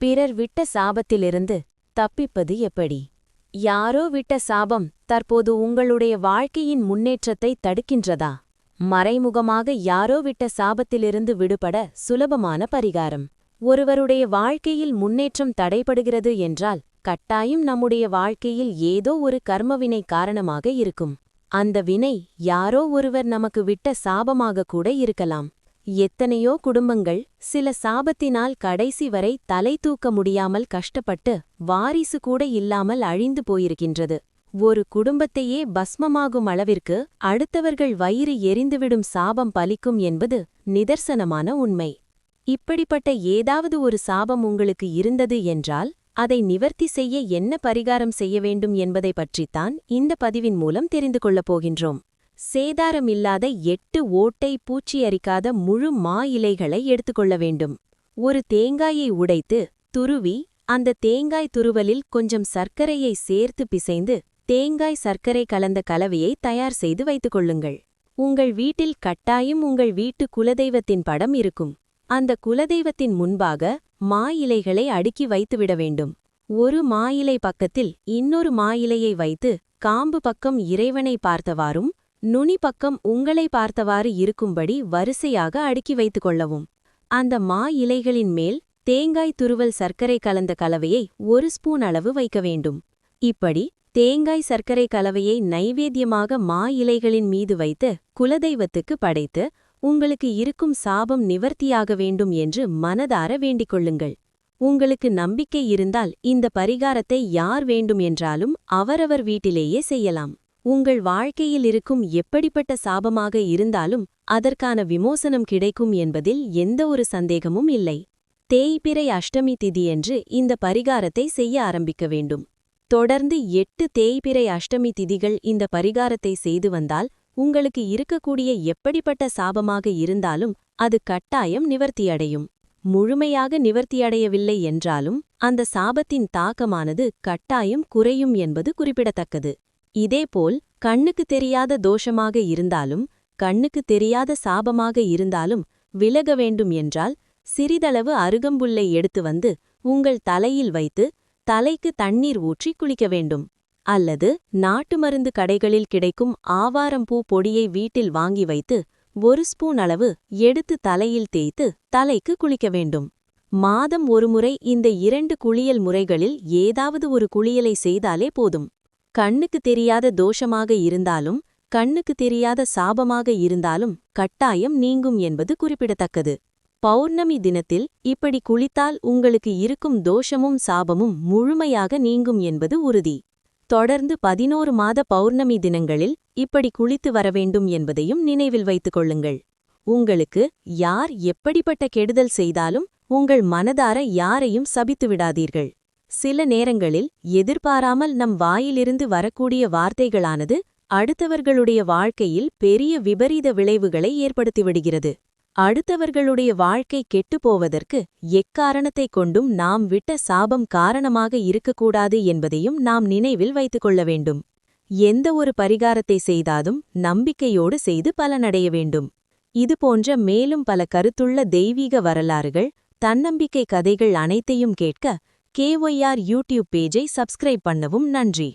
பிறர் விட்ட சாபத்திலிருந்து தப்பிப்பது எப்படி? யாரோ விட்ட சாபம் தற்போது உங்களுடைய வாழ்க்கையின் முன்னேற்றத்தை தடுக்கின்றதா? மறைமுகமாக யாரோ விட்ட சாபத்திலிருந்து விடுபட சுலபமான பரிகாரம். ஒருவருடைய வாழ்க்கையில் முன்னேற்றம் தடைபடுகிறது என்றால் கட்டாயம் நம்முடைய வாழ்க்கையில் ஏதோ ஒரு கர்மவினை காரணமாக இருக்கும். அந்த வினை யாரோ ஒருவர் நமக்கு விட்ட சாபமாக கூட இருக்கலாம். எத்தனையோ குடும்பங்கள் சில சாபத்தினால் கடைசி வரை தலை தூக்க முடியாமல் கஷ்டப்பட்டு வாரிசு கூட இல்லாமல் அழிந்து போயிருக்கின்றது. ஒரு குடும்பத்தையே பஸ்மமாகும் அளவிற்கு அடுத்தவர்கள் வயிறு எரிந்துவிடும் சாபம் பலிக்கும் என்பது நிதர்சனமான உண்மை. இப்படிப்பட்ட ஏதாவது ஒரு சாபம் உங்களுக்கு இருந்தது என்றால் அதை நிவர்த்தி செய்ய என்ன பரிகாரம் செய்ய வேண்டும் என்பதை பற்றித்தான் இந்த பதிவின் மூலம் தெரிந்து கொள்ளப் போகின்றோம். சேதாரமில்லாத எட்டு ஓட்டை பூச்சி அரிக்காத முழு மா இலைகளை எடுத்துக்கொள்ள வேண்டும். ஒரு தேங்காயை உடைத்து துருவி அந்த தேங்காய் துருவலில் கொஞ்சம் சர்க்கரையை சேர்த்து பிசைந்து தேங்காய் சர்க்கரை கலந்த கலவையை தயார் செய்து வைத்துக் கொள்ளுங்கள். உங்கள் வீட்டில் கட்டாயம் உங்கள் வீட்டு குலதெய்வத்தின் படம் இருக்கும். அந்த குலதெய்வத்தின் முன்பாக மா இலைகளை அடுக்கி வைத்துவிட வேண்டும். ஒரு மா இலை பக்கத்தில் இன்னொரு மா இலையை வைத்து காம்பு பக்கம் இறைவனை பார்த்தவாறும் நுனி பக்கம் உங்களை பார்த்தவாறு இருக்கும்படி வரிசையாக அடுக்கி வைத்து கொள்ளவும். அந்த மா இலைகளின் மேல் தேங்காய் துருவல் சர்க்கரை கலந்த கலவையை ஒரு ஸ்பூன் அளவு வைக்க வேண்டும். இப்படி தேங்காய் சர்க்கரை கலவையை நைவேத்தியமாக மா இலைகளின் மீது வைத்து குலதெய்வத்துக்கு படைத்து உங்களுக்கு இருக்கும் சாபம் நிவர்த்தியாக வேண்டும் என்று மனதார வேண்டிக் கொள்ளுங்கள். உங்களுக்கு நம்பிக்கை இருந்தால் இந்த பரிகாரத்தை யார் வேண்டும் என்றாலும் அவரவர் வீட்டிலேயே செய்யலாம். உங்கள் வாழ்க்கையில் இருக்கும் எப்படிப்பட்ட சாபமாக இருந்தாலும் அதற்கான விமோசனம் கிடைக்கும் என்பதில் எந்த ஒரு சந்தேகமும் இல்லை. தேய்பிறை அஷ்டமி திதியன்று இந்த பரிகாரத்தை செய்ய ஆரம்பிக்க வேண்டும். தொடர்ந்து எட்டு தேய்பிறை அஷ்டமி திதிகள் இந்த பரிகாரத்தை செய்து வந்தால் உங்களுக்கு இருக்கக்கூடிய எப்படிப்பட்ட சாபமாக இருந்தாலும் அது கட்டாயம் நிவர்த்தியடையும். முழுமையாக நிவர்த்தியடையவில்லை என்றாலும் அந்த சாபத்தின் தாக்கமானது கட்டாயம் குறையும் என்பது குறிப்பிடத்தக்கது. இதேபோல் கண்ணுக்கு தெரியாத தோஷமாக இருந்தாலும் கண்ணுக்கு தெரியாத சாபமாக இருந்தாலும் விலக வேண்டும் என்றால் சிறிதளவு அருகம்புல்லை எடுத்து வந்து உங்கள் தலையில் வைத்து தலைக்கு தண்ணீர் ஊற்றி குளிக்க வேண்டும். அல்லது நாட்டு மருந்து கடைகளில் கிடைக்கும் ஆவாரம்பூ பொடியை வீட்டில் வாங்கி வைத்து ஒரு ஸ்பூன் அளவு எடுத்து தலையில் தேய்த்து தலைக்கு குளிக்க வேண்டும். மாதம் ஒருமுறை இந்த இரண்டு குளியல் முறைகளில் ஏதாவது ஒரு குளியலை செய்தாலே போதும். கண்ணுக்கு தெரியாத தோஷமாக இருந்தாலும் கண்ணுக்கு தெரியாத சாபமாக இருந்தாலும் கட்டாயம் நீங்கும் என்பது குறிப்பிடத்தக்கது. பௌர்ணமி தினத்தில் இப்படி குளித்தால் உங்களுக்கு இருக்கும் தோஷமும் சாபமும் முழுமையாக நீங்கும் என்பது உறுதி. தொடர்ந்து பதினோரு மாத பௌர்ணமி தினங்களில் இப்படி குளித்து வரவேண்டும் என்பதையும் நினைவில் வைத்துக் கொள்ளுங்கள். உங்களுக்கு யார் எப்படிப்பட்ட கெடுதல் செய்தாலும் உங்கள் மனதார யாரையும் சபித்து விடாதீர்கள். சில நேரங்களில் எதிர்பாராமல் நம் வாயிலிருந்து வரக்கூடிய வார்த்தைகளானது அடுத்தவர்களுடைய வாழ்க்கையில் பெரிய விபரீத விளைவுகளை ஏற்படுத்திவிடுகிறது. அடுத்தவர்களுடைய வாழ்க்கை கெட்டுப்போவதற்கு எக்காரணத்தைக் கொண்டும் நாம் விட்ட சாபம் காரணமாக இருக்கக்கூடாது என்பதையும் நாம் நினைவில் வைத்துக் கொள்ள வேண்டும். எந்த ஒரு பரிகாரத்தை செய்தாலும் நம்பிக்கையோடு செய்து பலனடைய வேண்டும். இதுபோன்ற மேலும் பல கருத்துள்ள தெய்வீக வரலாறுகள் தன்னம்பிக்கை கதைகள் அனைத்தையும் கேட்க கேஒய்ஆர் யூடியூப் பேஜை சப்ஸ்கிரைப் பண்ணவும் நன்றி.